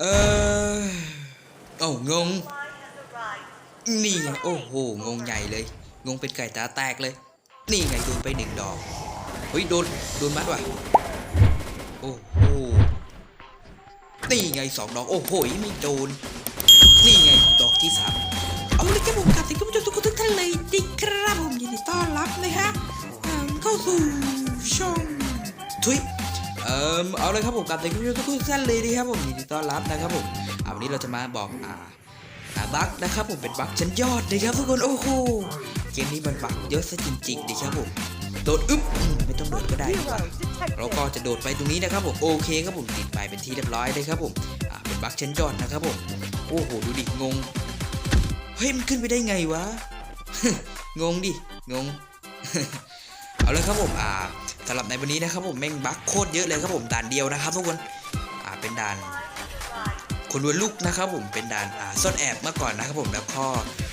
เออเอ้งง นี่ไงโอ้โห งงใหญ่เลย งงเป็นไก่ตาแตกเลย นี่ไงโดนไปหนึ่งดอก เฮ้ย โดน โดนมัดว่ะ โอ้โห นี่ไงสองดอก โอ้โห ไม่โดน นี่ไงดอกที่สามเอาเลยครับผมกลับถึงคุณผู้ชมทุกคนทุกท่านเลยดีครับผมยินดีต้อนรับนะฮะเอิ่มเข้าสู่ช่องทุย เออเอาเลยครับผมกลับถึงคุณผู้ชมทุกท่านเลยดีครับผมยินดีต้อนรับนะครับผมอ่าวันนี้เราจะมาบอกอ่าบั๊กนะครับผมเป็นบั๊กชั้นยอดนะครับทุกคนโอ้โหเกมนี้มันบั๊กเยอะซะจริงๆดีครับผมโดดอึ๊บไม่ต้องโดดก็ได้ดีกว่าเราก็จะโดดไปตรงนี้นะครับผมโอเคครับผมติดไปเป็นที่เรียบร้อยเลยครับผมอ่าเป็นบั๊กชั้นยอดนะครับผมโอ้โหดูดิงงเฮ้ยมันขึ้นไปได้ไงวะงงดิงง เอาเลยครับผมอ่าสำหรับในวันนี้นะครับผมแม่งบั๊กโคตรเยอะเลยครับผมด่านเดียวนะครับทุกคนอ่าเป็นด่านคนรวยลูกนะครับผมเป็นด่านอ่าซ่อนแอบเมื่อก่อนนะครับผมแล้วก็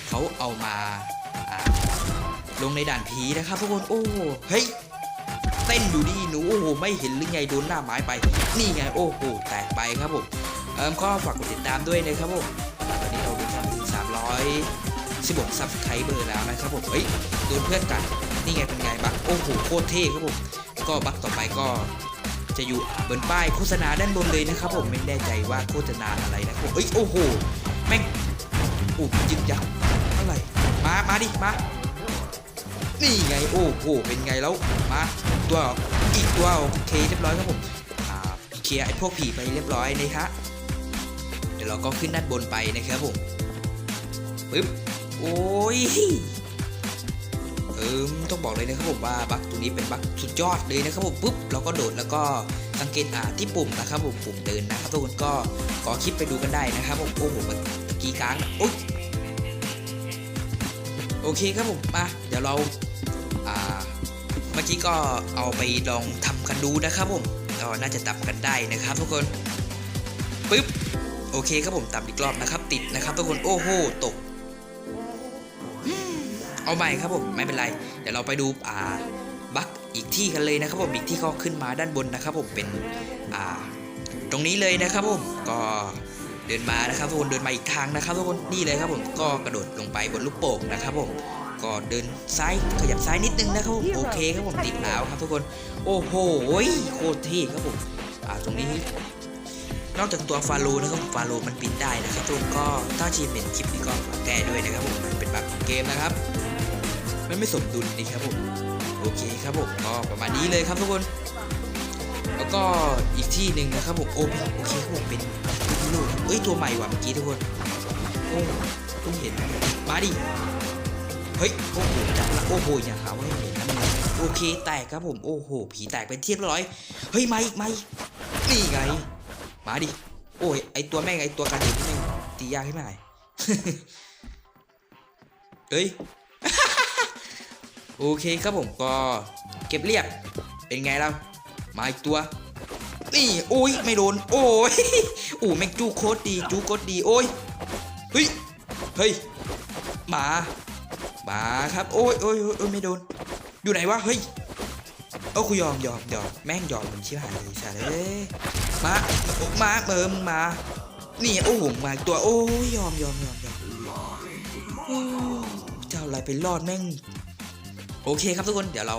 เขาเอามาอ่าลงในด่านผีนะครับทุกคนโอ้เฮ้ยเต้นอยู่ดิหนูโอ้โหไม่เห็นหรือไงโดนหน้าไม้ไป นี่ไงโอ้โหแตกไปครับผมเอิมก็ฝากกดติดตามด้วยนะครับผมตอนนี้เราดูทำถึง 316ซับสไครเบอร์แล้วนะครับผมเฮ้ยโดนเพื่อนกัดนี่ไงเป็นไงบักโอ้โหโคตรเท่ครับผมก็บักต่อไปก็จะอยู่บนป้ายโฆษณาด้านบนเลยนะครับผมไม่แน่ใจว่าโฆษณาอะไรนะครับผมเอ้ยโอ้โหแม่งโอ้ยึกยักอะไรมามาดิมานี่ไงโอ้โหเป็นไงแล้วมาตัวอีกตัวโอเคเรียบร้อยครับผมอ่าเคลียร์ไอ้พวกผีไปเรียบร้อยนะฮะเดี๋ยวเราก็ขึ้นด้านบนไปนะครับผมปึ๊บ โอ้ยเออต้องบอกเลยนะครับผมว่าบัคตัวนี้เป็นบัคสุดยอดเลยนะครับผมปุ๊บเราก็โดดแล้วก็สังเกตอ่าที่ปุ่มนะครับผมปุ่มเดินนะครับทุกคนก็ขอคลิปไปดูกันได้นะครับผมโอ้โหเมื่อกี้ค้างโอ๊ยโอเคครับผมมาเดี๋ยวเราอ่าเมื่อกี้ก็เอาไปลองทำกันดูนะครับผมก็น่าจะตับกันได้นะครับ ทุกคนปึ๊บโอเคครับผมตับอีกรอบนะครับ ติดนะครับ ทุกคนโอ้โหตก เอาใหม่ครับผมไม่เป็นไร เดี๋ยวเราไปดูอ่าบักอีกที่กันเลยนะครับผมอีกที่เขาขึ้นมาด้านบนนะครับผมเป็นอ่าตรงนี้เลยนะครับผมก็เดินมานะครับทุกคนเดินมาอีกทางนะครับทุกคนนี่เลยครับผมก็กระโดดลงไปบนลูกโป่งนะครับผมก็เดินซ้ายขยับซ้ายนิดนึงนะครับผมโอเคครับผมติดแล้วครับทุกคนโอ้โหโคตรเท่ครับผมอ่าตรงนี้ นอกจากตัวฟาโลนะครับฟาโลมันบินได้นะครับทุกคนก็ถ้าชีมเห็นคลิปนี้ก็แก้ด้วยนะครับผมมันเป็นบั๊กของเกมนะครับ มันไม่สมดุลดีครับผมโอเคครับผมก็ประมาณนี้เลยครับทุกคน แล้วก็อีกที่หนึ่งนะครับผมโอโอเคครับผมเป็นลูกเอ้ยตัวใหม่ว่ะเมื่อกี้ทุกคนโอ้เพิ่งเห็นมาดิเฮ้ยโอ้โหจับละโอ้โหอย่าหาว่าไม่เห็นนะมันโอเคแตกครับผมโอ้โหผีแตกเป็นเรียบร้อยเฮ้ยมาอีกมาอีกนี่ไงมาดิโอ้ยไอตัวแม่งไอตัวกันเด็กแม่งตียากขึ้นมาหนเฮ้ย โอเคครับผมก็เก็บเรียบเป็นไงเรามาอีกตัวนี่โอ้ยไม่โดนโอ้ยโอ้แม่งจูโคตรดีจูโคตรดีโอ้ยเฮ้ยเฮ้ยหมาหมาครับโอ้ยโอ้ยโอ้ยอยไม่โดน อยู่ไหนวะเฮ้ยเออคุยยอมยอมยอมแม่งยอมมันชิบหายเลยใช่เลยมามาเบิมมานี่โอ้โหมาอีกตัวโอ้ยยอมยอมยอมยอมเจ้าอะไรไปรอดแม่ง โอเคครับทุกคนเดี๋ยวเรา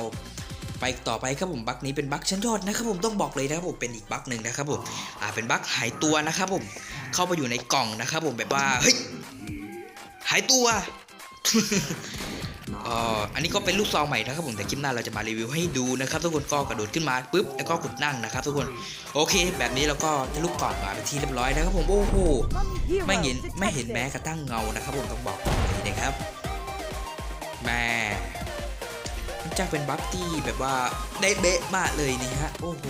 ไปต่อไปครับผมบั๊กนี้เป็นบั๊กชั้นยอดนะครับผมต้องบอกเลยนะครับผมเป็นอีกบั๊กหนึ่งนะครับผมอ่าเป็นบั๊กหายตัวนะครับผมเข้าไปอยู่ในกล่องนะครับผมแบบว่าเฮ้ยหายตัวเอ่ออันนี้ก็เป็นลูกซองใหม่นะครับผมแต่คลิปหน้าเราจะมารีวิวให้ดูนะครับทุกคนก็กระโดดขึ้นมาปุ๊บแล้วก็กดนั่งนะครับทุกคนโอเค แบบนี้เราก็ได้ลูกกล่องมาเป็นที่เรียบร้อยนะครับผมโอ้โหไม่เห็นไม่เห็นแม้กระทั่งเงานะครับผมต้องบอกเลยนะครับแม่ มันจะเป็นบัคที่แบบว่าได้เบ๊ะมากเลยนี่ฮะโอ้โห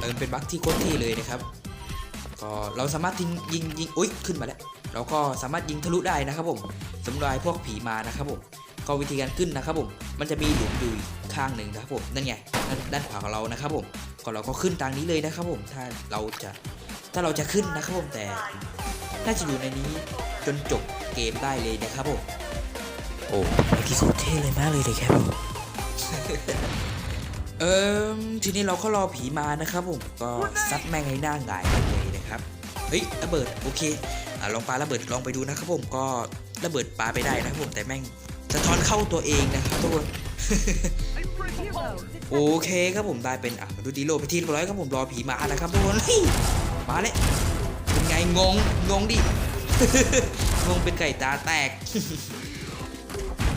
เออเป็นบัคที่โคตรเท่เลยนะครับก็เราสามารถยิงยิงยิงอุ้ยขึ้นมาแล้วเราก็สามารถยิงทะลุได้นะครับผมสำหรับพวกผีมานะครับผมก็วิธีการขึ้นนะครับผมมันจะมีหลุมอยู่ข้างหนึ่งนะครับผมนั่นไงดด้านขวาของเรานะครับผมก็เราก็ขึ้นทางนี้เลยนะครับผมถ้าเราจะถ้าเราจะขึ้นนะครับผมแต่น่าจะอยู่ในนี้จนจบเกมได้เลยนะครับผม โอ้เมื่อกี้โคตรเท่เลยมากเลยเลยครับผมเออทีนี้เราก็รอผีมานะครับผมก็ซัดแม่งให้หน้าหงายไปเลยนะครับเฮ้ยระเบิดโอเคอะลองปาระเบิดลองไปดูนะครับผมก็ระเบิดปาไปได้นะครับผมแต่แม่งสะท้อนเข้าตัวเองนะครับทุกคนโอเคครับผมได้เป็นอะดูดีโลไปทีเรียบร้อยครับผมรอผีมานะครับทุกคนเฮ้ยมาเลยเป็นไงงงงงดิงงเป็นไก่ตาแตก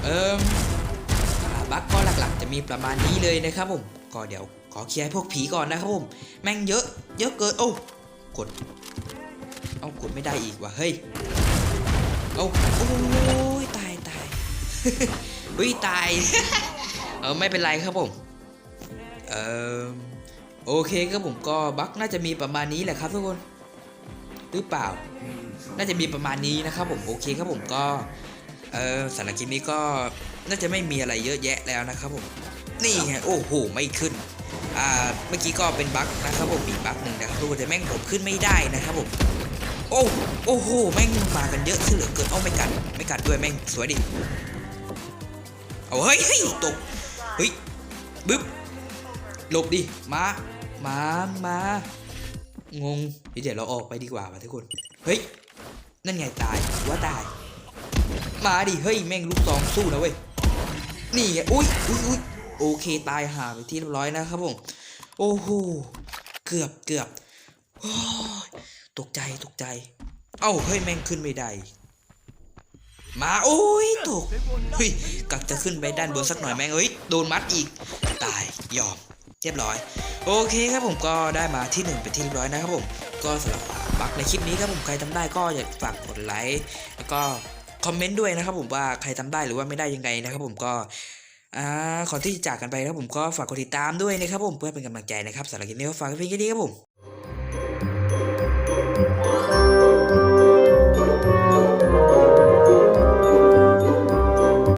เอิมอ่าบั๊กก็หลักๆ จะมีประมาณนี้เลยนะครับผม ก็เดี๋ยวขอเคลียร์พวกผีก่อนนะครับผม แม่งเยอะ เยอะเกิน โอ้ กด เอากดไม่ได้อีกว่ะ เฮ้ย เอาโอ้ยตายตายเฮ้ยตาย เออไม่เป็นไรครับผม เออโอเคครับผมก็บั๊กน่าจะมีประมาณนี้แหละครับทุกคน หรือเปล่า น่าจะมีประมาณนี้นะครับผม โอเคครับผมก็ เออสารคลิปนี้ก็น่าจะไม่มีอะไรเยอะแยะแล้วนะครับผม นี่ไงโอ้โหไม่ขึ้น อ่า เมื่อกี้ก็เป็นบั๊กนะครับผมอีกบั๊กหนึ่งนะครับทุกคนแต่แม่งผมขึ้นไม่ได้นะครับผม โอ้โอ้โหแม่งมากันเยอะซะเหลือเกินเอาไม่กัดไม่กัดด้วยแม่งสวยดิ เอาเฮ้ยเฮ้ยตก เฮ้ยบึ๊บหลบดิ มา มา มางงเดี๋ยวเราออกไปดีกว่าทุกคน เฮ้ย นั่นไงตายว่าตาย มาดิเฮ้ยแม่งลูกซองสู้นะเว้ยนี่ไงอุ้ยอุ้ยอุ้ยโอเคตายหาไปที่เรียบร้อยนะครับผมโอ้โหเกือบเกือบโอ้ตกใจตกใจ เอ้าเฮ้ยแม่งขึ้นไม่ได้มาโอ้ยตกเฮ้ยกักจะขึ้นไปด้านบนสักหน่อยแม่งเอ้ยโดนมัดอีก ตายยอมเรียบร้อย โอเคครับผมก็ได้มาที่หนึ่งเป็นที่เรียบร้อยนะครับผมก็สำหรับบักในคลิปนี้ครับผมใครทำได้ก็อย่าฝากกดไลค์แล้วก็ คอมเมนต์ด้วยนะครับผมว่าใครทำได้หรือว่าไม่ได้ยังไงนะครับผมก็อ่าขอที่จะจากกันไปนะครับผมก็ฝากกดติดตามด้วยนะครับผมเพื่อเป็นกำลังใจนะครับสำหรับคลิปนี้ก็ฝากไว้เพียงแค่นี้ครับผม